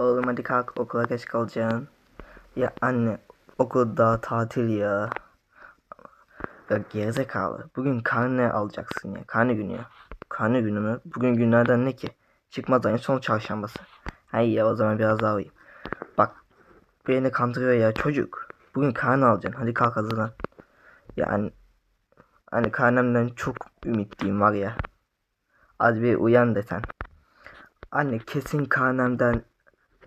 Oğlum hadi kalk okula geç kalacaksın. Ya anne okulda tatil ya. Ya gerizekalı. Bugün karne alacaksın ya. Karne günü ya. Karne günü mü? Bugün günlerden ne ki? Çıkmaz ayın son çarşambası. Hay ya o zaman biraz daha uyuyayım. Bak beni kandırıyor ya çocuk. Bugün karne alacaksın. Hadi kalk hazırlan. Yani hani karnemden çok ümitliyim var ya. Az bir uyan desen. Anne kesin karnemden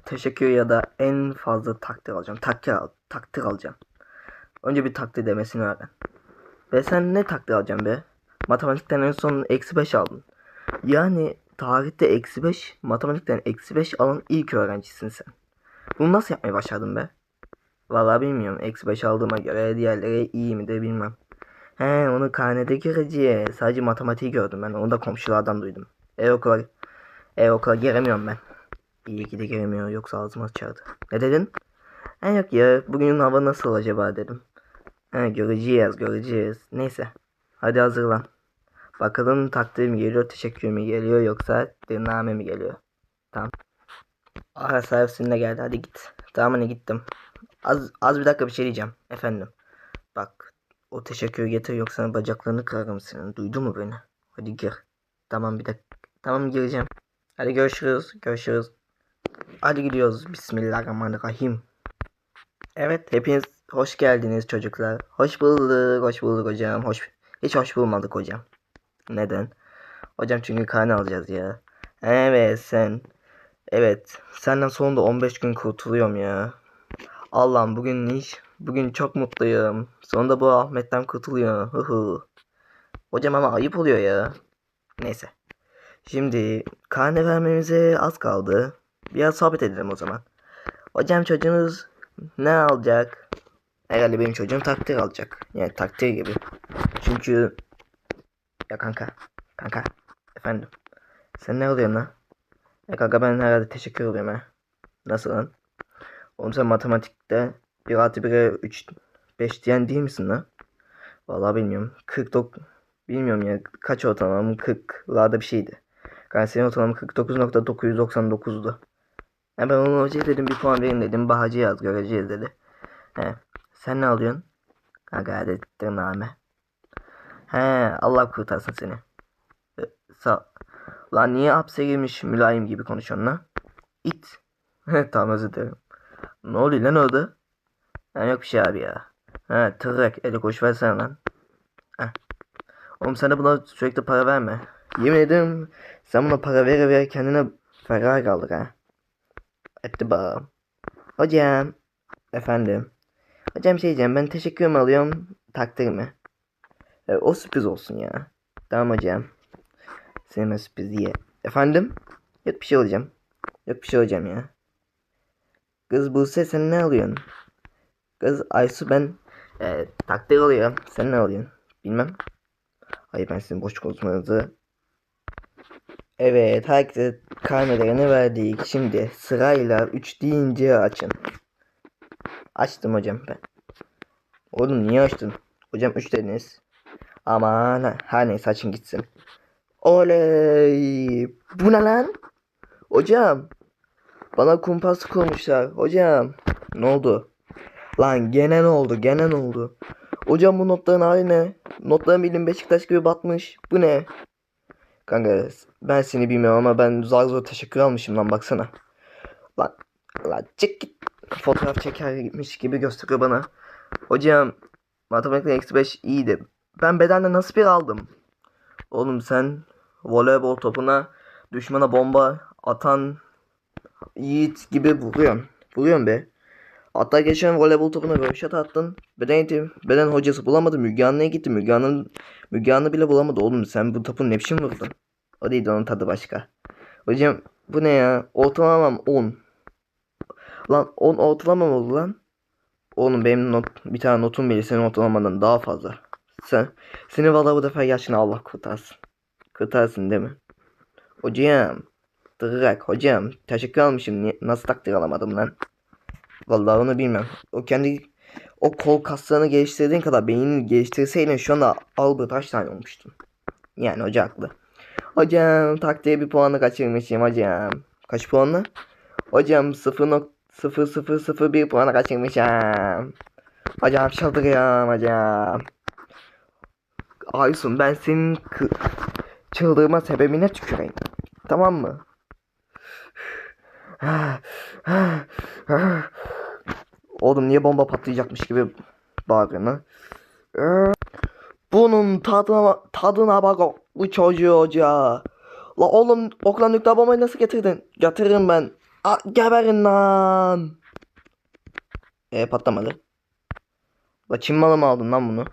teşekkür ya da en fazla takdir alacağım. Takdir, al, takdir alacağım. Önce bir takdir demesini öğren. Ve sen ne takdir alacaksın be? Matematikten en son eksi 5 aldın. Yani tarihte eksi 5, matematikten eksi 5 alan ilk öğrencisin sen. Bunu nasıl yapmayı başardın be? Vallahi bilmiyorum. Eksi 5 aldığıma göre diğerleri iyi mi de bilmem. He onu karnede göreceğiz. Sadece matematiği gördüm ben. Onu da komşulardan duydum. Ev okula, ev okula giremiyorum ben. İyi ki de giremiyor yoksa ağzıma sıçardı. Ne dedin? He yok ya bugünün hava nasıl acaba dedim. He göreceğiz göreceğiz. Neyse. Hadi hazırlan. Bakalım takdir mi geliyor teşekkür mü geliyor yoksa dinleme mi geliyor. Tamam. Ara servisinde geldi hadi git. Tamam hani gittim. Az, az bir dakika bir şey diyeceğim. Efendim. Bak o teşekkür getir yoksa bacaklarını kırarım senin. Duydun mu beni? Hadi gir. Tamam bir dakika. Tamam gireceğim. Hadi görüşürüz. Görüşürüz. Hadi gidiyoruz. Bismillahirrahmanirrahim. Evet hepiniz hoş geldiniz çocuklar. Hoş bulduk. Hoş bulduk hocam. Hoş hiç hoş bulmadık hocam. Neden? Hocam çünkü karne alacağız ya. Evet sen. Evet. Senden sonunda 15 gün kurtuluyorum ya. Allah'ım bugün iş. Bugün çok mutluyum. Sonunda bu Ahmet'ten kurtuluyor. Hı hı. Hocam ama ayıp oluyor ya. Neyse. Şimdi karne vermemize az kaldı. Biraz sohbet edelim o zaman. Hocam çocuğunuz ne alacak? Herhalde benim çocuğum takdir alacak. Yani takdir gibi. Çünkü ya kanka. Kanka. Efendim. Sen ne alıyorsun lan? Ya kanka ben herhalde teşekkür oluyorum ha. Nasıl lan? Oğlum sen matematikte 1 artı 1'e 3 5 diyen değil misin lan? Vallahi bilmiyorum. 49 bilmiyorum ya kaç ortalamam 40'larda bir şeydi. Yani senin ortalaman 49.999'du. Ya ben onu hocaya dedim bir puan verin dedim. Bahacı yaz göreceğiz dedi. He. Sen ne alıyorsun? Kanka hadi tırnağıme. He Allah kurtarsın seni. Ee, sağ Lan niye hapse girmiş mülayim gibi konuşuyorsun lan? İt. tamam özür dilerim. Ne oluyor lan orada? Ha, yok bir şey abi ya. Ha tırrak eli koş versene lan. Heh. Oğlum sen de buna sürekli para verme. Yemin ederim sen buna para vere vere kendine Ferrari aldık ha. Etti bağım. Hocam. Efendim. Hocam şey diyeceğim ben teşekkür mü alıyorum takdir mi? E, o sürpriz olsun ya. Tamam hocam. Sevme sürpriz diye. Efendim? Yok bir şey olacağım. Yok bir şey olacağım ya. Kız Buse sen ne alıyorsun? Kız Aysu ben e, takdir alıyorum. Sen ne alıyorsun? Bilmem. Hayır ben sizin boş konuşmanızı. Evet herkese karnelerini verdik. Şimdi sırayla 3 deyince açın. Açtım hocam ben. Oğlum niye açtın? Hocam 3 dediniz. Aman her neyse açın gitsin. Oley! Bu ne lan? Hocam. Bana kumpas kurmuşlar. Hocam. Ne oldu? Lan gene ne oldu? Gene ne oldu? Hocam bu notların hali ne? Notların bildiğin Beşiktaş gibi batmış. Bu ne? Kanka ben seni bilmiyorum ama ben zar zor teşekkür almışım lan baksana. Lan, lan çek git. Fotoğraf çekermiş gibi gösteriyor bana. Hocam matematikten eksi 5 iyiydi. Ben bedende nasıl bir aldım? Oğlum sen voleybol topuna düşmana bomba atan yiğit gibi vuruyorsun. Vuruyorsun be. Hatta geçen voleybol topuna röveşat attın. Beden eğitim, beden hocası bulamadı. Müge Anlı'ya gitti. Müge Anlı, Müge Anlı bile bulamadı. Oğlum sen bu topu ne biçim vurdun? O değil onun tadı başka. Hocam bu ne ya? Ortalamam 10. Lan 10 ortalamam oldu lan. Oğlum benim not, bir tane notum bile senin ortalamandan daha fazla. Sen, seni valla bu defa yaşını Allah kurtarsın. Kurtarsın değil mi? Hocam. Tırrak hocam. Teşekkür almışım. Nasıl takdir alamadım lan? Vallahi onu bilmem. O kendi o kol kaslarını geliştirdiğin kadar beynini geliştirseydin şu anda Albert Einstein olmuştun. Yani hoca haklı. Hocam taktiğe bir puanı kaçırmışım hocam. Kaç puanla? Hocam 0.0001 puanı kaçırmışım. Hocam çıldırıyorum hocam. Aysun ben senin çıldırma sebebine tüküreyim. Tamam mı? Oğlum niye bomba patlayacakmış gibi bağırıyorsun ha? Ee, Bunun tadına, tadına bak o- bu çocuğu hoca. La oğlum okula nükleer bombayı nasıl getirdin? Getiririm ben. A, geberin lan. E patlamadı. La Çin malı mı aldın lan bunu?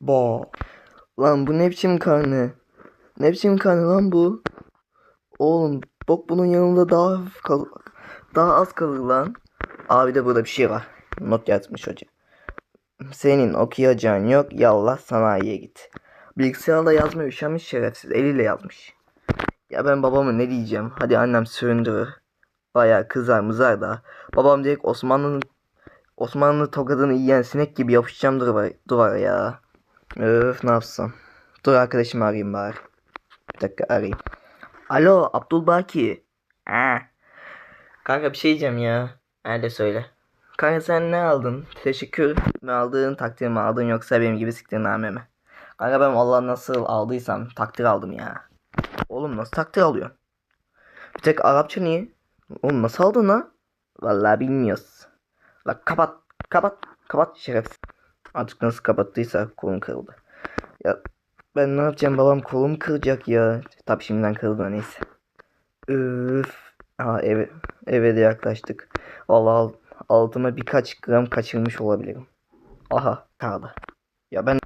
Bo. Lan bu ne biçim karne? Ne biçim karne lan bu? Oğlum bok bunun yanında daha kal daha az lan. Abi de burada bir şey var. Not yazmış hoca. Senin okuyacağın yok yallah sanayiye git. Bilgisayarla yazmaya üşenmiş şerefsiz eliyle yazmış. Ya ben babama ne diyeceğim? Hadi annem süründürür. Bayağı kızar mızar da. Babam direkt Osmanlı'nın Osmanlı tokadını yiyen sinek gibi yapışacağım duvara, duvara ya. Öf ne yapsam. Dur arkadaşımı arayayım bari. Bir dakika arayayım. Alo Abdülbaki. Ha. Kanka bir şey diyeceğim ya. Hadi söyle. Kanka sen ne aldın? Teşekkür mü aldın, takdir mi aldın yoksa benim gibi siktir name mi? Kanka ben vallahi nasıl aldıysam takdir aldım ya. Oğlum nasıl takdir alıyorsun? Bir tek Arapça niye? Oğlum nasıl aldın lan? Vallahi bilmiyoruz. La kapat, kapat, kapat şerefsiz. Artık nasıl kapattıysa kolum kırıldı. Ya ben ne yapacağım babam kolum kıracak ya. Tabi şimdiden kırıldı neyse. Üf. Aa eve, eve de yaklaştık. Vallahi al- altıma birkaç gram kaçırmış olabilirim. Aha kaldı. Ya ben...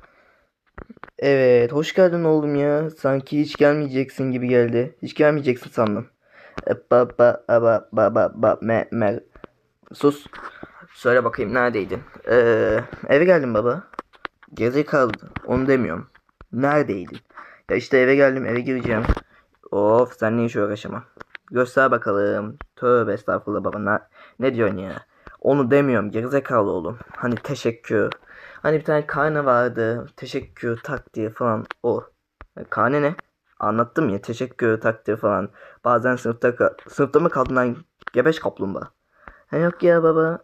Evet hoş geldin oğlum ya. Sanki hiç gelmeyeceksin gibi geldi. Hiç gelmeyeceksin sandım. E, Ba ba ba ba ba ba me me. Sus. Söyle bakayım neredeydin? Ee, eve geldim baba. Gezi kaldı. Onu demiyorum. Neredeydin? Ya işte eve geldim eve gireceğim. Of sen ne iş uğraşamam. Göster bakalım. Tövbe estağfurullah baba. Ne, diyorsun ya? Onu demiyorum gerizekalı oğlum. Hani teşekkür. Hani bir tane karne vardı. Teşekkür, takdir falan. O. E, Karne ne? Anlattım ya. Teşekkür, takdir falan. Bazen sınıfta, sınıfta mı kaldın lan? Gebeş kaplumbağa. Ha yok ya baba.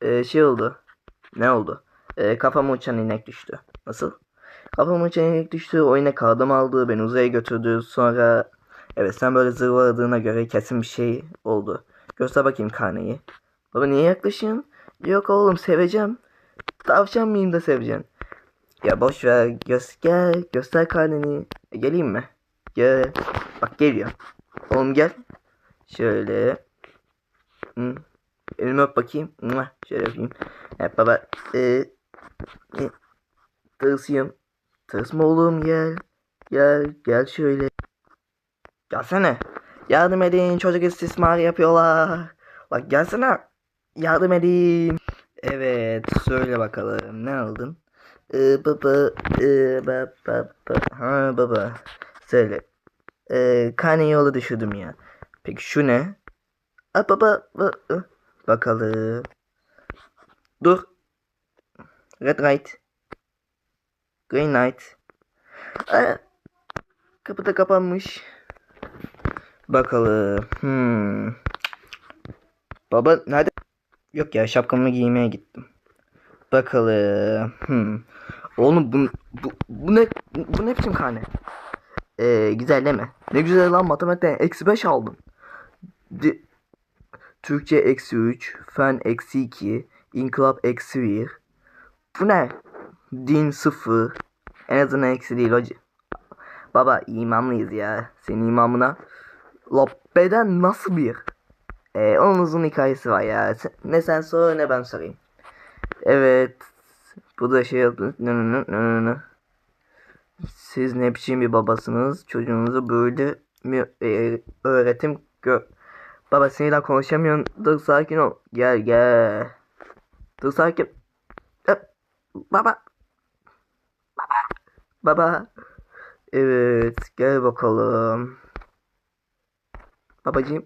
Ee, şey oldu. Ne oldu? Ee, kafama uçan inek düştü. Nasıl? Kafama uçan inek düştü. O inek adım aldı. Beni uzaya götürdü. Sonra... Evet sen böyle zırvaladığına göre kesin bir şey oldu. Göster bakayım karneyi. Baba niye yaklaşıyorsun? Yok oğlum seveceğim. Tavşan mıyım da seveceksin? Ya boş ver. Göz gel. Göster karneni. E, geleyim mi? Gel. Bak geliyor. Oğlum gel. Şöyle. Hı. Elimi öp bakayım. Mua. Şöyle yapayım. Evet baba. Ee, e, tırsıyorum. Tırsma oğlum gel. Gel. Gel şöyle. Gelsene. Yardım edin. Çocuk istismar yapıyorlar. Bak gelsene. Yardım edin. Evet. Söyle bakalım. Ne aldın? Ee, baba. Ee, baba. Baba. Ha baba. Söyle. Ee, karne yolu düşürdüm ya. Peki şu ne? Aa, baba. ba-. Bakalım. Dur. Red light. Green light. Aa, kapı da kapanmış. Bakalım. Hmm. Baba nerede? Yok ya şapkamı giymeye gittim. Bakalım. Hmm. Oğlum bu, bu, bu ne bu ne biçim karne? Ee, güzel değil mi? Ne güzel lan matematikten eksi 5 aldım. Di- Türkçe eksi 3, fen eksi 2, inkılap eksi 1. Bu ne? Din 0. En azından eksi değil hoca. Baba imamlıyız ya. Senin imamına. La beden nasıl bir? Ee, onun uzun hikayesi var ya. Ne sen sor ne ben sorayım. Evet. Bu da şey. Siz ne biçim bir babasınız? Çocuğunuzu böyle mi e, öğretim gö... Baba sinirden konuşamıyorum. Dur sakin ol. Gel gel. Dur sakin. Öp. Baba. Baba. Baba. Evet gel bakalım. Babacığım.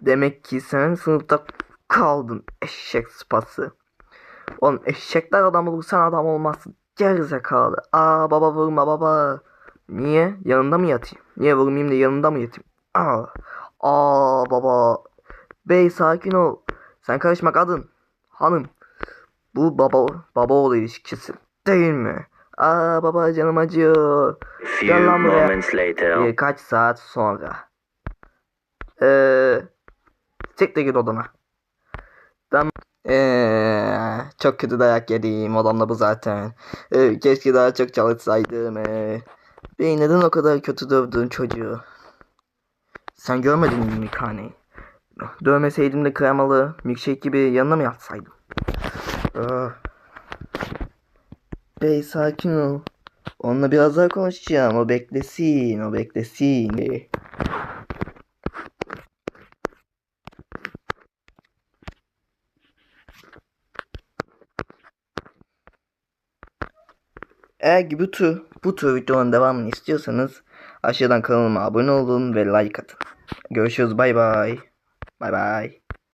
Demek ki sen sınıfta kaldın eşek sıpası. Oğlum eşekler adam olur sen adam olmazsın. Gerizekalı. Aa baba vurma baba. Niye? Yanında mı yatayım? Niye vurmayayım da yanında mı yatayım? Aa. Aa baba. Bey sakin ol. Sen karışma kadın. Hanım. Bu baba baba oğlu ilişkisi. Değil mi? Aa baba canım acıyor. Few moments later. Birkaç saat sonra. Eee Çık da git odana. Tamam. Eee çok kötü dayak yedim. Odamda bu zaten. Ee, keşke daha çok çalışsaydım. Ee. Bey neden o kadar kötü dövdün çocuğu? Sen görmedin mi Kane'yi? Dövmeseydim de kremalı milkshake gibi yanına mı yatsaydım? Ah. Bey sakin ol. Onunla biraz daha konuşacağım. O beklesin. O beklesin. Eğer ki bu tür, bu tür videonun devamını istiyorsanız aşağıdan kanalıma abone olun ve like atın. Görüşürüz bay bay. Bay bay.